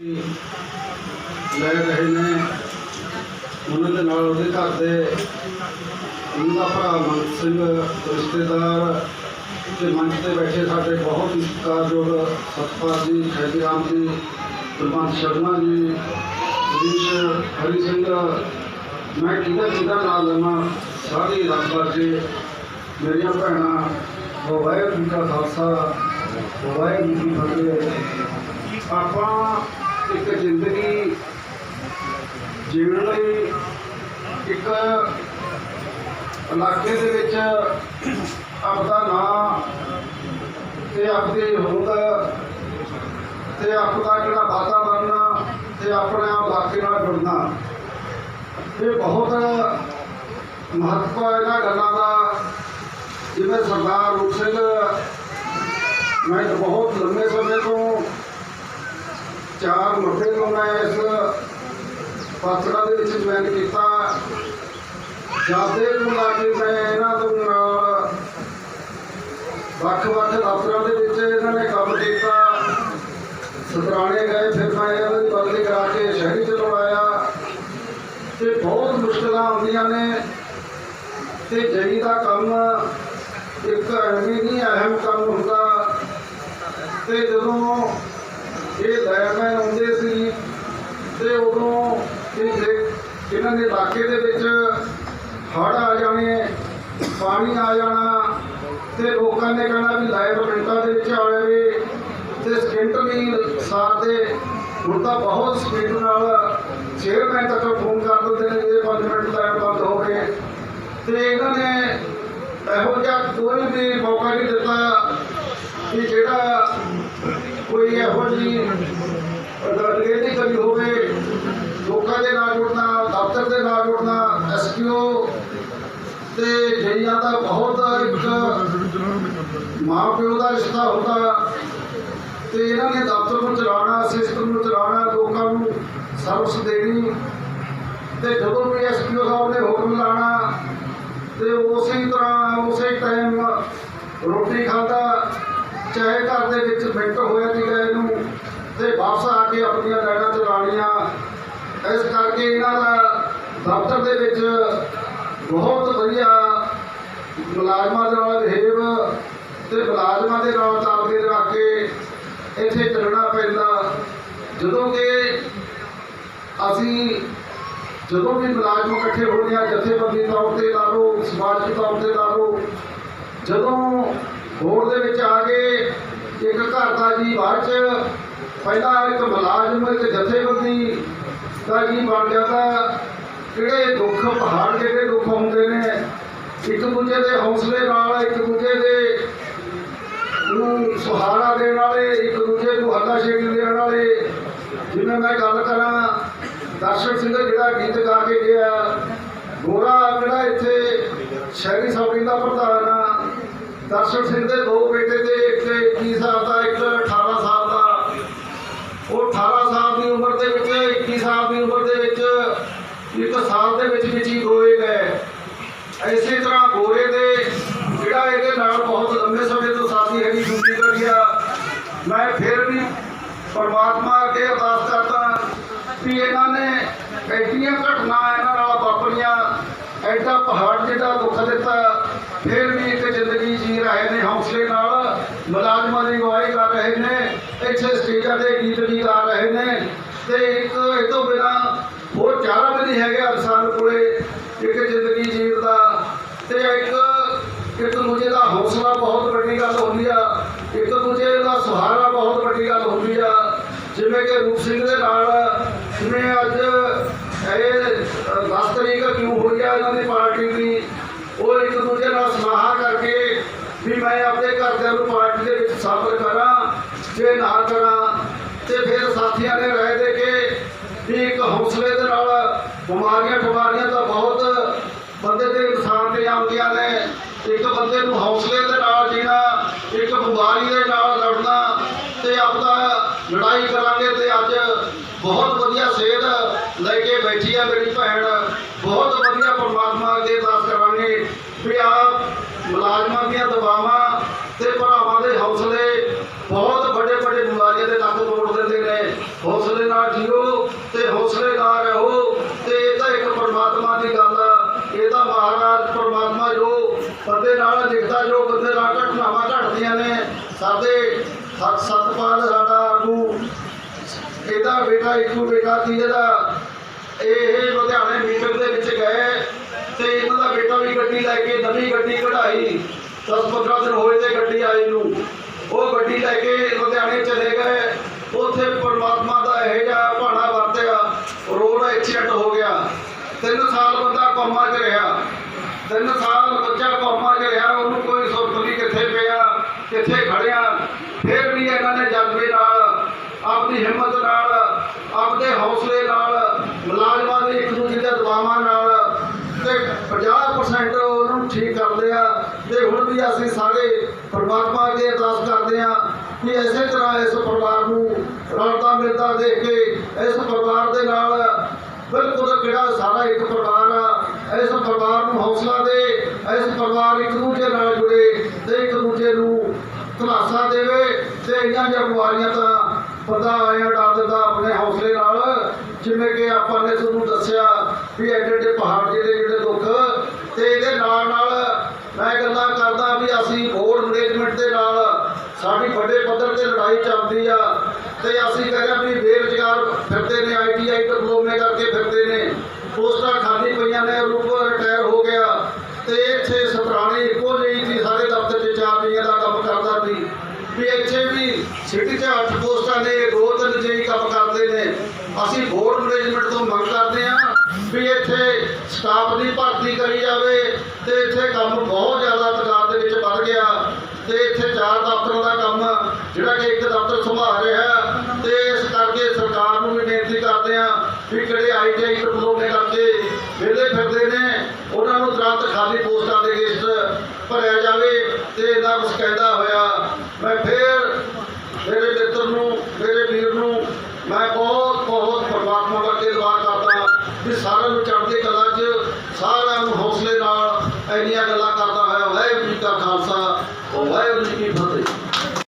ਲੈ ਰਹੇ ਨੇ ਉਹਨਾਂ ਦੇ ਨਾਲ ਉਹਦੇ ਘਰ ਦੇ ਉਹਨਾਂ ਦਾ ਭਰਾ ਮਨਤ ਸਿੰਘ, ਰਿਸ਼ਤੇਦਾਰ ਤੇ ਮੰਚ ਤੇ ਬੈਠੇ ਸਾਡੇ ਬਹੁਤ ਹੀ ਸਤਿਕਾਰਯੋਗ ਸਤਪਾਲ ਜੀ ਖੈਦੀ ਰਾਮ ਜੀ ਕੁਲਵੰਤ ਸ਼ਰਮਾ ਜੀ ਜਗਦੀਸ਼ ਹਰੀ ਸਿੰਘ। ਮੈਂ ਕਿਹਦਾ ਕਿਹਦਾ ਨਾਮ ਲਵਾਂ ਸਾਰੀ ਰੱਬਰ ਜੀ। ਮੇਰੀਆਂ ਭੈਣਾਂ, ਵਾਹਿਗੁਰੂ ਜੀ ਕਾ ਖਾਲਸਾ, ਵਾਹਿਗੁਰੂ ਜੀ ਕੀ ਫਤਿਹ। ਆਪਾਂ ਇੱਕ ਜ਼ਿੰਦਗੀ ਜੀਣ ਲਈ ਇੱਕ ਇਲਾਕੇ ਦੇ ਵਿੱਚ ਆਪਦਾ ਨਾਂ ਤੇ ਆਪਦੇ ਹੋਂਦ ਤੇ ਆਪਦਾ ਜਿਹੜਾ ਵਾਤਾਵਰਨ ਤੇ ਆਪਣੇ ਆਪ ਇਲਾਕੇ ਨਾਲ ਜੁੜਨਾ। ਇਹ ਬਹੁਤ ਮਹੱਤਵ ਹੈ ਇਹਨਾਂ ਗੱਲਾਂ ਦਾ। ਜਿਵੇਂ ਸਰਦਾਰ ਰੂਪ ਸਿੰਘ, ਮੈਂ ਬਹੁਤ ਲੰਮੇ ਸਮੇਂ ਤੋਂ ਚਾਰ ਮੁੱਦੇ ਨੂੰ ਮੈਂ ਇਸ ਪਾਤੜਾ ਦੇ ਵਿੱਚ ਜੁਆਇਨ ਕੀਤਾ। ਜਾਦੇ ਨੂੰ ਲਾ ਕੇ ਮੈਂ ਇਹਨਾਂ ਤੋਂ ਨਾਲ ਵੱਖ-ਵੱਖ ਦਫ਼ਤਰਾਂ ਦੇ ਵਿੱਚ ਇਹਨਾਂ ਨੇ ਕੰਮ ਕੀਤਾ। ਸਤਰਾਣੇ ਗਏ, ਫਿਰ ਮੈਂ ਇਹਨਾਂ ਦੀ ਬਦਲੀ ਕਰਾ ਕੇ ਸ਼ਹਿਰੀ ਚ ਲਵਾਇਆ। ਤੇ ਬਹੁਤ ਮੁਸ਼ਕਲਾਂ ਆਉਂਦੀਆਂ ਨੇ। ਤੇ ਜਈ ਦਾ ਕੰਮ ਇੱਕ ਐਵੇਂ ਨਹੀਂ ਅਹਿਮ ਕੰਮ ਹੁੰਦਾ। ਤੇ ਜਦੋਂ ਇਹ ਲੈਰਮੈਨ ਆਉਂਦੇ ਸੀ ਤੇ ਉਦੋਂ ਇਹ ਜੇ- ਇਹਨਾਂ ਦੇ ਇਲਾਕੇ ਦੇ ਵਿੱਚ ਹੜ੍ਹ ਆ ਜਾਣੇ, ਪਾਣੀ ਆ ਜਾਣਾ ਤੇ ਲੋਕਾਂ ਨੇ ਕਹਿਣਾ ਵੀ ਲਾਈਟ ਮਿੰਟਾਂ ਦੇ ਵਿੱਚ ਆਵੇ ਤੇ ਸਕਿੰਟਲੀ ਸਾਰ ਸਾਰਦੇ ਹੁਣ ਤਾਂ ਬਹੁਤ ਸਪੀਡ ਨਾਲ ਚੇਅਰਮੈਨ ਤੱਕ ਫੋਨ ਕਰ ਦਿੰਦੇ ਨੇ ਜੇ 5 ਮਿੰਟ ਲਾਈਟ ਬੰਦ ਹੋ ਗਏ। ਤੇ ਇਹਨਾਂ ਨੇ ਇਹੋ ਜਿਹਾ ਕੋਈ ਵੀ ਮੌਕਾ ਨਹੀਂ ਦਿੱਤਾ ਕਿ ਜਿਹੜਾ ਕੋਈ ਇਹੋ ਜਿਹੀ ਰੇਡੀ ਕਰੀ ਹੋਵੇ ਲੋਕਾਂ ਦੇ ਨਾਲ ਜੁੜਨਾ, ਦਫ਼ਤਰ ਦੇ ਨਾਲ ਜੁੜਨਾ ਐਸਪੀਓ ਤੇ ਜਈਆਂ ਦਾ ਬਹੁਤ ਇੱਕ ਮਾਂ ਪਿਓ ਦਾ ਰਿਸ਼ਤਾ ਹੁੰਦਾ। ਤੇ ਇਹਨਾਂ ਨੇ ਦਫ਼ਤਰ ਨੂੰ ਚਲਾਉਣਾ, ਸਿਸਟਮ ਨੂੰ ਚਲਾਉਣਾ, ਲੋਕਾਂ ਨੂੰ ਸਰਵਿਸ ਦੇਣੀ। ਤੇ ਜਦੋਂ ਵੀ ਐਸਪੀਓ ਸਾਹਿਬ ਨੇ ਹੁਕਮ ਲਾਣਾ ਤੇ ਉਸੇ ਤਰ੍ਹਾਂ, ਉਸੇ ਟਾਈਮ ਰੋਟੀ ਖਾਂਦਾ ਚਾਹੇ ਘਰ ਦੇ ਵਿੱਚ ਮਿੰਟ ਹੋਇਆ ਦੀ ਤੇ ਵਾਪਸ ਆ ਕੇ ਆਪਣੀਆਂ ਲਾਈਨਾਂ ਚਲਾਉਣੀਆਂ ਇਸ ਕਰਕੇ ਇਹਨਾਂ ਦਾ ਦਫ਼ਤਰ ਦੇ ਵਿੱਚ ਬਹੁਤ ਵਧੀਆ ਮੁਲਾਜ਼ਮਾਂ ਦੇ ਨਾਲ ਬਿਹੇਵ ਤੇ ਮੁਲਾਜ਼ਮਾਂ ਦੇ ਨਾਲ ਤਾਲਮੇਲ ਰੱਖ ਕੇ ਇੱਥੇ ਚੱਲਣਾ ਪੈਂਦਾ। ਜਦੋਂ ਕਿ ਅਸੀਂ ਜਦੋਂ ਵੀ ਮੁਲਾਜ਼ਮ ਇਕੱਠੇ ਹੋਣੇ ਆ, ਜਥੇਬੰਦੀ ਤੌਰ ਤੇ ਲਾ ਲਓ, ਸਮਾਜਿਕ ਤੌਰ ਤੇ ਲਾ ਲਓ, ਜਦੋਂ ਬੋਰਡ ਦੇ ਵਿੱਚ ਆ ਕੇ ਇੱਕ ਘਰ ਦਾ ਜੀ ਬਾਅਦ ਚ ਪਹਿਲਾਂ ਇੱਕ ਮੁਲਾਜ਼ਮ, ਇੱਕ ਜਥੇਬੰਦੀ ਦਾ ਜੀ ਬਣ ਜਾਂਦਾ ਕਿਹੜੇ ਦੁੱਖ, ਪਹਾੜ ਜਿਹੜੇ ਦੁੱਖ ਹੁੰਦੇ ਨੇ, ਇੱਕ ਦੂਜੇ ਦੇ ਹੌਸਲੇ ਨਾਲ, ਇੱਕ ਦੂਜੇ ਦੇ ਨੂੰ ਸਹਾਰਾ ਦੇਣ ਵਾਲੇ, ਇੱਕ ਦੂਜੇ ਨੂੰ ਹੱਲਾਸ਼ੇਰੀ ਦੇਣ ਵਾਲੇ ਜਿਵੇਂ ਮੈਂ ਗੱਲ ਕਰਾਂ, ਦਰਸ਼ਨ ਸਿੰਘ ਜਿਹੜਾ ਗੀਤ ਗਾ ਕੇ ਗਿਆ, ਗੋਰਾ ਜਿਹੜਾ ਇੱਥੇ ਸ਼ਹਿਰੀ ਸਭਾ ਦਾ ਪ੍ਰਧਾਨ ਆ, ਦਰਸ਼ਨ ਸਿੰਘ ਦੇ ਦੋ ਬੇਟੇ ਤੇ ਇੱਕ 21 ਸਾਲ ਦਾ, ਇੱਕ 18 ਸਾਲ ਦਾ, ਉਹ 18 ਸਾਲ ਦੀ ਉਮਰ ਦੇ ਵਿੱਚ 21 ਸਾਲ ਦੀ ਉਮਰ ਦੇ ਵਿੱਚ ਇੱਕ ਸਾਲ ਦੇ ਵਿੱਚ ਵਿੱਚ ਹੀ ਗੋਏ ਗਏ ਇਸੇ ਤਰ੍ਹਾਂ ਗੋਰੇ ਦੇ ਜਿਹੜਾ ਇਹਦੇ ਨਾਲ ਬਹੁਤ ਲੰਬੇ ਸਮੇਂ ਤੋਂ ਸਾਥੀ ਹੈਗੀ ਸੁਣਦੀ ਕਰੀ ਆ। ਮੈਂ ਫਿਰ ਵੀ ਪਰਮਾਤਮਾ ਅੱਗੇ ਅਰਦਾਸ ਕਰਦਾ ਵੀ ਇਹਨਾਂ ਨੇ ਐਡੀਆਂ ਘਟਨਾ ਇਹਨਾਂ ਨਾਲ ਵਾਪਰੀਆਂ। ਐਡਾ ਪਹਾੜ ਜਿਹੜਾ ਦੁੱਖ ਦਿੱਤਾ, ਫਿਰ ਵੀ ਇੱਕ ਜ਼ਿੰਦਗੀ ਜੀ ਰਹੇ ਨੇ, ਹੌਸਲੇ ਨਾਲ ਮੁਲਾਜ਼ਮਾਂ ਦੀ ਗਵਾਹੀ ਕਰ ਰਹੇ ਨੇ, ਇੱਥੇ ਸਟੇਜਾਂ ਤੇ ਗੀਤ ਵੀ ਗਾ ਰਹੇ ਨੇ ਤੇ ਇੱਕ ਇਹ ਤੋਂ ਬਿਨਾਂ ਚਾਰਾ ਵੀ ਨਹੀਂ ਹੈਗਾ ਇਨਸਾਨ ਕੋਲੇ, ਇੱਕ ਜ਼ਿੰਦਗੀ ਜੀਣ ਦਾ। ਤੇ ਇੱਕ ਇੱਕ ਦੂਜੇ ਦਾ ਹੌਸਲਾ ਬਹੁਤ ਵੱਡੀ ਗੱਲ ਹੁੰਦੀ ਆ। ਇੱਕ ਦੂਜੇ ਦਾ ਸਹਾਰਾ ਬਹੁਤ ਵੱਡੀ ਗੱਲ ਹੁੰਦੀ ਆ। ਜਿਵੇਂ ਕਿ ਰੂਪ ਸਿੰਘ ਦੇ ਨਾਲ ਜਿਵੇਂ ਅੱਜ ਇਹ 10 ਤਰੀਕ ਕਿਉਂ ਹੋਈ ਆ ਇਹਨਾਂ ਦੀ ਪਾਰਟੀ ਦੀ, ਉਹ ਇੱਕ ਦੂਜੇ ਨਾਲ ਸਲਾਹ ਕਰਕੇ ਵੀ ਮੈਂ ਆਪਣੇ ਘਰਦਿਆਂ ਨੂੰ ਪਾਰਟੀ ਦੇ ਵਿੱਚ ਸ਼ਾਮਲ ਕਰਾਂ, ਜੇ ਨਾ ਕਰਾਂ ਤੇ ਫਿਰ ਸਾਥੀਆਂ ਨੇ ਰਾਏ ਦੇ ਕੇ ਵੀ ਇੱਕ ਹੌਸਲੇ ਦੇ ਨਾਲ ਬਿਮਾਰੀਆਂ ਬਿਮਾਰੀਆਂ ਤਾਂ ਬਹੁਤ ਬੰਦੇ ਦੇ ਇਨਸਾਨ ਤੇ ਆਉਂਦੀਆਂ ਨੇ ਇੱਕ ਬੰਦੇ ਨੂੰ ਹੌਸਲੇ ਦੇ ਨਾਲ ਜੀਣਾ ਇੱਕ ਬਿਮਾਰੀ ਦੇ ਨਾਲ ਲੜਨਾ ਤੇ ਆਪਦਾ ਲੜਾਈ ਕਰਾਂਗੇ ਤੇ ਅੱਜ ਬਹੁਤ ਵਧੀਆ ਸੇਧ ਲੈ ਕੇ ਬੈਠੀ ਆ ਮੇਰੀ ਭੈਣ ਬਹੁਤ ਵਧੀਆ ਪਰਮਾਤਮਾ ਅੱਗੇ ਅਰਦਾਸ ਕਰਾਂਗੇ ਵੀ ਆਪ ਮੁਲਾਜ਼ਮਾਂ ਦੀਆਂ ਦਵਾਵਾਂ ਤੇ ਭਰਾਵਾਂ ਦੇ ਹੌਸਲੇ ਬਹੁਤ ਵੱਡੇ ਵੱਡੇ ਬਿਮਾਰੀਆਂ ਦੇ ਲੱਕ ਤੋੜ ਦਿੰਦੇ ਨੇ ਹੌਸਲੇ ਨਾਲ ਨਾਲ ਜੀਓ ਤੇ ਹੌਸਲੇ ਨਾਲ ਰਹੋ ਤੇ ਇਹ ਤਾਂ ਇੱਕ ਪਰਮਾਤਮਾ ਦੀ ਗੱਲ ਆ ਇਹ ਤਾਂ ਮਹਾਰਾਜ ਪਰਮਾਤਮਾ ਜੋ ਬੰਦੇ ਨਾਲ ਲਿਖਦਾ ਜੋ ਬੰਦੇ ਨਾਲ ਘਟਨਾਵਾਂ ਘਟਦੀਆਂ ਨੇ, ਸਾਡੇ ਸਤ ਸਤਪਾਲ ਸਾਡਾ ਆਗੂ, ਇਹਦਾ ਬੇਟਾ ਇੱਕੋ ਬੇਟਾ ਸੀ ਇਹਦਾ ਇਹ ਲੁਧਿਆਣੇ ਮੀਟਿੰਗ ਦੇ ਵਿੱਚ ਗਏ ਤੇ ਇਹਨਾਂ ਦਾ ਬੇਟਾ ਵੀ ਗੱਡੀ ਲੈ ਕੇ ਨਵੀਂ ਗੱਡੀ ਕਢਾਈ 10-15 ਦਿਨ ਹੋਏ ਤੇ ਗੱਡੀ ਆਈ ਨੂੰ। ਉਹ ਗੱਡੀ ਲੈ ਕੇ ਲੁਧਿਆਣੇ ਚਲੇ ਗਏ। ਉੱਥੇ ਪਰਮਾਤਮਾ ਦਾ ਇਹ ਜਿਹਾ ਭਾਣਾ ਵਰਤਿਆ, ਰੋਡ ਐਕਸੀਡੈਂਟ ਹੋ ਗਿਆ। ਤਿੰਨ ਸਾਲ ਬੰਦਾ ਕੋਮਾ 'ਚ ਰਿਹਾ। ਤਿੰਨ ਸਾਲ ਬੱਚਾ ਕੋਮਾ 'ਚ ਰਿਹਾ, ਉਹਨੂੰ ਕੋਈ ਸੁਰਤ ਨਹੀਂ ਕਿੱਥੇ ਪਿਆ, ਕਿੱਥੇ ਖੜਿਆ। ਫਿਰ ਵੀ ਇਹਨਾਂ ਨੇ ਜਜ਼ਬੇ ਨਾਲ, ਆਪਣੀ ਹਿੰਮਤ ਨਾਲ, ਆਪਦੇ ਹੌਸਲੇ ਨਾਲ, ਮੁਲਾਜ਼ਮਾਂ ਦੇ ਇੱਕ ਦੂਜੇ ਦੇ ਦਬਾਵਾਂ ਨਾਲ ਤੇ 50% ਉਹਨੂੰ ਠੀਕ ਕਰ ਲਿਆ। ਤੇ ਹੁਣ ਵੀ ਅਸੀਂ ਸਾਰੇ ਪਰਮਾਤਮਾ ਅੱਗੇ ਅਰਦਾਸ ਕਰਦੇ ਹਾਂ ਕਿ ਇਸੇ ਤਰ੍ਹਾਂ ਇਸ ਪਰਿਵਾਰ ਨੂੰ ਰਲਦਾ ਮਿਲਦਾ ਦੇਖ ਕੇ ਇਸ ਪਰਿਵਾਰ ਦੇ ਨਾਲ ਬਿਲਕੁਲ ਜਿਹੜਾ ਸਾਰਾ ਇੱਕ ਪਰਿਵਾਰ ਆ ਇਸ ਪਰਿਵਾਰ ਨੂੰ ਹੌਸਲਾ ਦੇ, ਇਸ ਪਰਿਵਾਰ ਇੱਕ ਦੂਜੇ ਨਾਲ ਜੁੜੇ ਤੇ ਇੱਕ ਦੂਜੇ ਨੂੰ ਖਲਾਸਾ ਦੇਵੇ ਤੇ ਇਹਨਾਂ ਜਿਹੀਆਂ ਬਿਮਾਰੀਆਂ ਤਾਂ ਬੰਦਾ ਆਇਆ ਡਰ ਦਿੰਦਾ ਆਪਣੇ ਹੌਸਲੇ ਨਾਲ। ਜਿਵੇਂ ਕਿ ਆਪਾਂ ਨੇ ਤੁਹਾਨੂੰ ਦੱਸਿਆ ਵੀ ਐਡੇ ਐਡੇ ਪਹਾੜ ਜਿਹੜੇ ਜਿਹੜੇ ਦੁੱਖ ਤੇ ਇਹਦੇ ਨਾਲ ਨਾਲ ਮੈਂ ਗੱਲਾਂ ਕਰਦਾ ਵੀ ਅਸੀਂ ਬੋਰਡ ਮੈਨੇਜਮੈਂਟ ਦੇ ਨਾਲ ਸਾਡੀ ਵੱਡੇ ਪੱਧਰ ਤੇ ਲੜਾਈ ਚੱਲਦੀ ਆ ਤੇ ਅਸੀਂ ਕਹਿੰਦੇ ਹਾਂ ਵੀ ਬੇਰੁਜ਼ਗਾਰ ਫਿਰਦੇ ਨੇ ਆਈਟੀਆਈ ਡਿਪਲੋਮੇ ਕਰਕੇ ਫਿਰਦੇ ਨੇ ਪੋਸਟਾਂ ਖਾਲੀ ਪਈਆਂ ਨੇ ਰੂਪ ਰਿਟਾਇਰ ਹੋ ਗਿਆ ਤੇ ਇੱਥੇ ਸਤਰਾਣੀ ਇੱਕੋ ਜਿਹੀ ਸੀ ਸਾਰੇ ਦਫ਼ਤਰ 'ਚ ਚਾਰ ਜੀਆਂ ਦਾ ਕੰਮ ਕਰਦਾ ਸੀ ਵੀ ਇੱਥੇ ਵੀ ਸਿਟੀ 'ਚ ਅੱਠ ਪੋਸਟਾਂ ਨੇ ਦੋ ਤਿੰਨ ਜਿਹੀ ਕੰਮ ਕਰਦੇ ਨੇ ਅਸੀਂ ਬੋਰਡ ਮੈਨੇਜਮੈਂਟ ਤੋਂ ਮੰਗ ਕਰਦੇ ਹਾਂ ਵੀ ਇੱਥੇ ਸਟਾਫ ਦੀ ਭਰਤੀ ਕਰੀ ਜਾਵੇ ਤੇ ਇੱਥੇ ਕੰਮ ਬਹੁਤ ਜ਼ਿਆਦਾ ਤਾਦਾਦ ਦੇ ਵਿੱਚ ਵੱਧ ਗਿਆ ਤੇ ਇੱਥੇ ਚਾਰ ਦਫ਼ਤਰਾਂ ਦਾ ਕੰਮ ਜਿਹੜਾ ਕਿ ਇੱਕ ਦਫ਼ਤਰ ਸੰਭਾਲ ਰਿਹਾ ਤੇ ਇਸ ਕਰਕੇ ਸਰਕਾਰ ਨੂੰ ਵੀ ਬੇਨਤੀ ਕਰਦੇ ਹਾਂ ਵੀ ਜਿਹੜੇ ਆਈਟੀਆਈ ਡਿਪਲੋਮੇ ਕਰਕੇ ਵਿਹਲੇ ਫਿਰਦੇ ਨੇ, ਉਹਨਾਂ ਨੂੰ ਤੁਰੰਤ ਖਾਲੀ ਪੋਸਟਾਂ ਦੇ ਲਿਸਟ ਭਰਿਆ ਜਾਵੇ ਤੇ ਇਹਦਾ ਕੁਛ ਕਹਿੰਦਾ ਹੋਇਆ। ਮੈਂ ਫੇਰ ਮੇਰੇ ਮਿੱਤਰ ਨੂੰ, ਮੇਰੇ ਵੀਰ ਨੂੰ ਮੈਂ ਬਹੁਤ